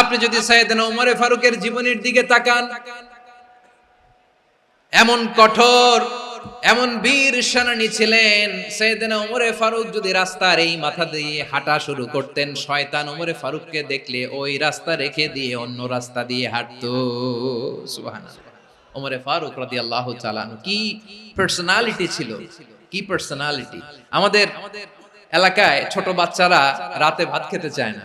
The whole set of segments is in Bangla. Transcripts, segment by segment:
আপনি যদি সাইয়েদনা উমরে ফারুকের জীবনের দিকে তাকান, এমন কঠোর, এমন বীর সেনানী ছিলেন সৈয়দনা উমরে ফারুক যদি রাস্তার এই মাথা দিয়ে হাঁটা শুরু করতেন, শয়তান উমরে ফারুককে দেখলে ওই রাস্তা রেখে দিয়ে অন্য রাস্তা দিয়ে হাঁটতো। সুবহানাল্লাহ। উমরে ফারুক রাদিয়াল্লাহু তাআলা কি পার্সোনালিটি ছিল? কি পার্সোনালিটি আমাদের এলাকায় ছোট বাচ্চারা রাতে ভাত খেতে চায় না।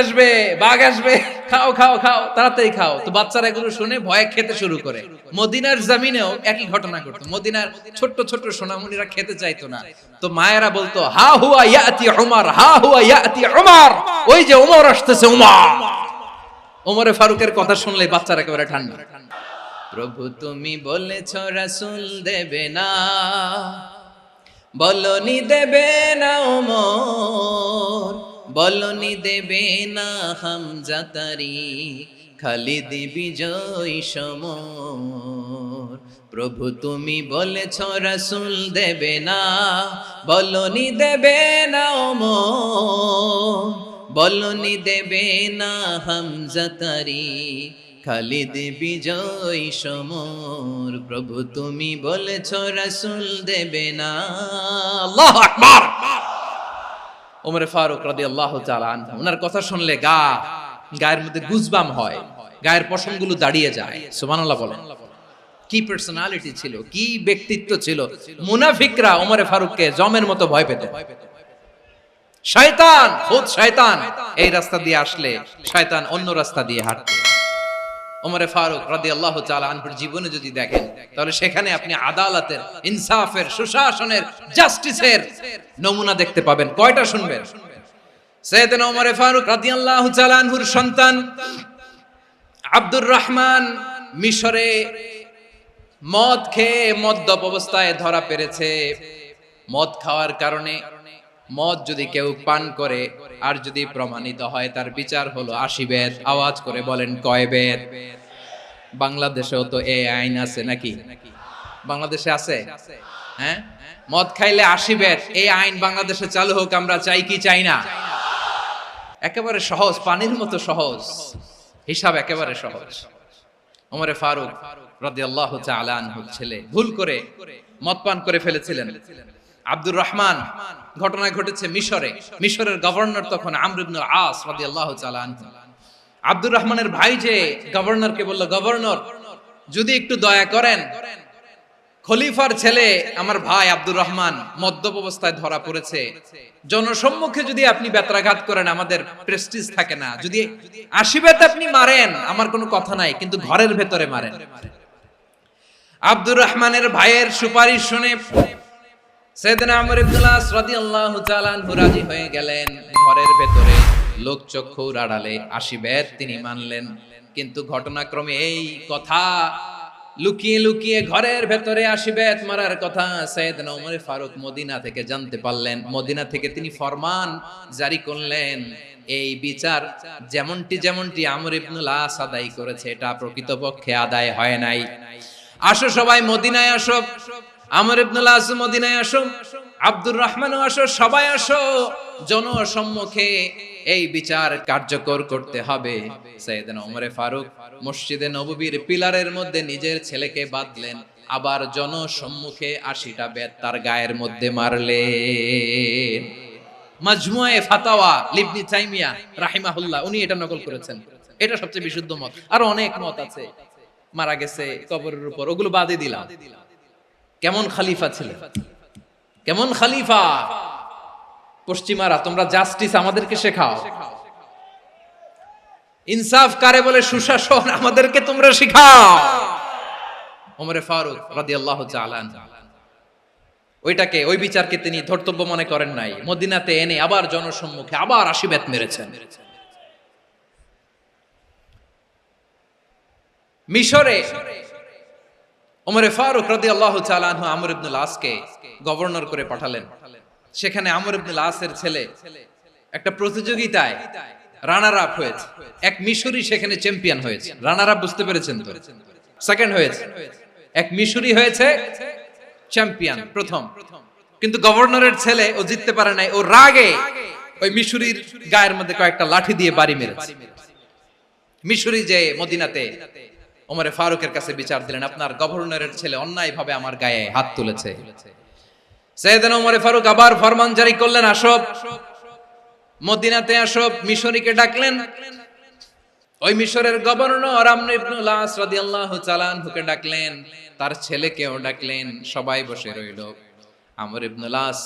আসবে, বাঘ আসবে, খাও খাও খাও, তাড়াতাড়ি খাও। তো বাচ্চারা এগুলো শুনে ভয়ে খেতে শুরু করে। মদিনার জামিনেও একই ঘটনা ঘটতো। মদিনার ছোট্ট ছোট্ট সোনামণিরা খেতে চাইতো না। তো মায়েরা বলতো, হা হুয়া ইয়াতি উমার, হা হুয়া ইয়াতি উমার, ওই যে উমর আসতেছে, উমার। ওমরে ফারুকের কথা শুনলে বাচ্চারা একেবারে ঠান্ডা। প্রভু তুমি বলেছ, রাসূল দেবে না, বলনি দেবে না ওমর বলনি দেবে না হামজাতারি খালিদ বিজয় সমর। প্রভু তুমি বলেছ, রাসূল দেবে না, বলনি দেবে না ওমর বলনি দেবে না হামজাতারি খালিদ বিজয় সমর। প্রভু তুমি বলেছ, রাসূল দেবে না। আল্লাহু আকবার! ওমরে ফারুক রাদিয়াল্লাহু তাআলা আনহু। ওনার কথা শুনলে গা, গায়ের মধ্যে গুজবাম হয়, গায়ের পশমগুলো দাঁড়িয়ে যায়। সুবহানাল্লাহ বলেন। কি পার্সোনালিটি ছিল, কি ব্যক্তিত্ব ছিল? মুনাফিকরা ওমরে ফারুককে জমের মতো ভয় পেত। শয়তান, খুদ শয়তান। এই রাস্তা দিয়ে আসলে শয়তান অন্য রাস্তা দিয়ে হাঁটতো। ওমরে ফারুক রাদিয়াল্লাহু তাআলা আনহুর জীবনে যদি দেখেন, তাহলে সেখানে আপনি আদালতের, ইনসাফের, সুশাসনের, জাস্টিসের নমুনা দেখতে পাবেন। কয়টা শুনবেন? সৈয়দনা ফারুক রাদিয়াল্লাহু তাআলা আনহুর সন্তান আব্দুর রহমান মিশরে মদ খেয়ে মদ্যপ অবস্থায় ধরা পেরেছে। মদ খাওয়ার কারণে মদ যদি কেউ পান করে, আর যদি প্রমাণিত হয়, তার বিচার হলো আশি বেদ। আওয়াজ করে বলেন, কয় বেদ? বাংলাদেশেও তো এই আইন আছে নাকি? বাংলাদেশে আছে? হ্যাঁ? মদ খাইলে আশি বেদ এই আইন বাংলাদেশে চালু হোক আমরা চাই কি চাই না। একেবারে সহজ পানির মতো সহজ। হিসাব একেবারে সহজ। ওমরে ফারুক রাদিয়াল্লাহু তাআলা আনহু ছেলে। ভুল করে মদ পান করে ফেলেছিলেন। আব্দুর রহমান ঘটনা ঘটেছে মিশরে। মিশরের গভর্নর তখন আমর ইবনুল আস রাদিয়াল্লাহু তাআলা আনহু। আব্দুর রহমানের ভাই যে গভর্নরকে বলল, গভর্নর, যদি একটু দয়া করেন, খলিফার ছেলে আমার ভাই আব্দুর রহমান মদ্যপ অবস্থায় ধরা পড়েছে। জনসম্মুখে যদি আপনি বেত্রাঘাত করেন, আমাদের প্রেস্টিজ থাকে না। যদি আশীর্বাদ আপনি মারেন, আমার কোনো কথা নাই, কিন্তু ঘরের ভেতরে মারেন। আব্দুর রহমানের ভাইয়ের সুপারিশ শুনে সেদিন আমর ইবনুল্লাহ রাদিয়াল্লাহু তাআলা রাজি হয়ে গেলেন ঘরের ভেতরে। লোক চক্ষুর আড়ালে আশীর্বাদ তিনি মানলেন। কিন্তু ঘটনাক্রমে এই কথা লুকিয়ে লুকিয়ে ঘরের ভেতরে আশীর্বাদ মারার কথা সৈয়দনা ওমর ফারুক মদিনা থেকে জানতে পারলেন। মদিনা থেকে তিনি ফরমান জারি করলেন। এই বিচার যেমনটি যেমনটি আমর ইবনুল আস আদায় করেছে, এটা প্রকৃতপক্ষে আদায় হয় নাই। আসো সবাই, মদিনায় আসো। আমর ইবনুল আস মদিনায় আসো। আব্দুর রহমানও আসো। সবাই আসো। জনসম্মুখে এই বিচার কার্যকর করতে হবে। সৈয়দনা ফারুক মসজিদে নববীর পিলারের মধ্যে নিজের ছেলেকে বাঁধলেন, আবার জনসম্মুখে আশিটা বেত তার গায়ের মধ্যে মারলেন। ফাতাওয়া লিবনি তাইমিয়া রাহিমাহুল্লাহ, উনি এটা নকল করেছেন। এটা সবচেয়ে বিশুদ্ধ মত। আর অনেক মত আছে। মারা গেছে, কবরের উপর, ওগুলো বাদে দিলাম। কেমন খালিফা ছিলেন কেমন খালিফা? পশ্চিমারা তোমরা জাস্টিস আমাদেরকে শেখাও। ইনসাফ কারে বলে? সুশাসন আমাদেরকে তোমরা শেখাও। ওমরে ফারুক রাদিয়াল্লাহু তাআলা ওইটাকে, ওই বিচারকে তিনি ধর্তব্য মনে করেন নাই। মদিনাতে এনে আবার জনসম্মুখে আবার আশীর্বাদ মেরেছেন। মিশরে ওমরে ফারুক রাদিয়াল্লাহু তাআলা আমর ইবনুল আসকে গভর্নর করে পাঠালেন। সেখানে আমর ইবনুল আসের ছেলে একটা প্রতিযোগিতায় রানার আপ হয়েছে। এক মিশরি সেখানে চ্যাম্পিয়ন হয়েছে। রানার আপ বুঝতে পেরেছেন তো? সেকেন্ড হয়েছে। এক মিশরি হয়েছে চ্যাম্পিয়ন প্রথম। কিন্তু গভর্নরের ছেলে, ও জিততে পারে নাই, ও রাগে ওই মিশরির গায়ের মধ্যে কয়েকটা লাঠি দিয়ে বাড়ি মেরেছে। মিশরি যে মদিনাতে ওমরে ফারুকের কাছে বিচার দিলেন, আপনার গভর্নরের ছেলে অন্যায় ভাবে আমার গায়ে হাত তুলেছে। সৈয়দনা ওমরে ফারুক আবার ফরমান জারি করলেন, আসব। মদিনাতে আসব, মিশরীকে ডাকলেন। ওই মিশরের গভর্নর আমর ইবনুল আস রাদিয়াল্লাহু তাআলা আনহুকে ডাকলেন। তার ছেলেকেও ডাকলেন, সবাই বসে রইল। আমর ইবনুল আস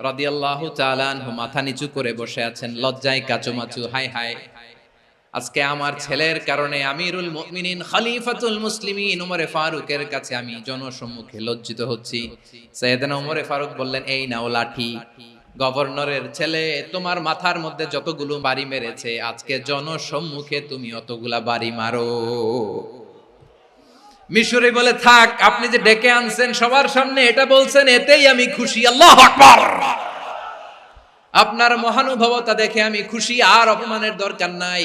রাদিয়াল্লাহু তাআলা আনহু মাথা নিচু করে বসে আছেন, লজ্জায় কাচুমাচু, হাই হাই। আজকে আমার ছেলের কারণে আমিরুল মুমিনিন, খলিফাতুল মুসলিমিন ওমরে ফারুকের কাছে আমি জনসম্মুখে লজ্জিত হচ্ছি। সৈয়দনা ওমরে ফারুক বললেন, এই নাও লাঠি। গভর্নরের ছেলে, তোমার মাথার মধ্যে যতগুলো বাড়ি মেরেছে, আজকে জনসম্মুখে তুমি অতগুলা বাড়ি মারো। মিশরে বলে, থাক, আপনি যে ডেকে আনছেন, সবার সামনে এটা বলছেন, এতেই আমি খুশি। আল্লাহ আকবার! আপনার মহানুভবতা দেখে আমি খুশি, আর অপমানের দরকার নাই।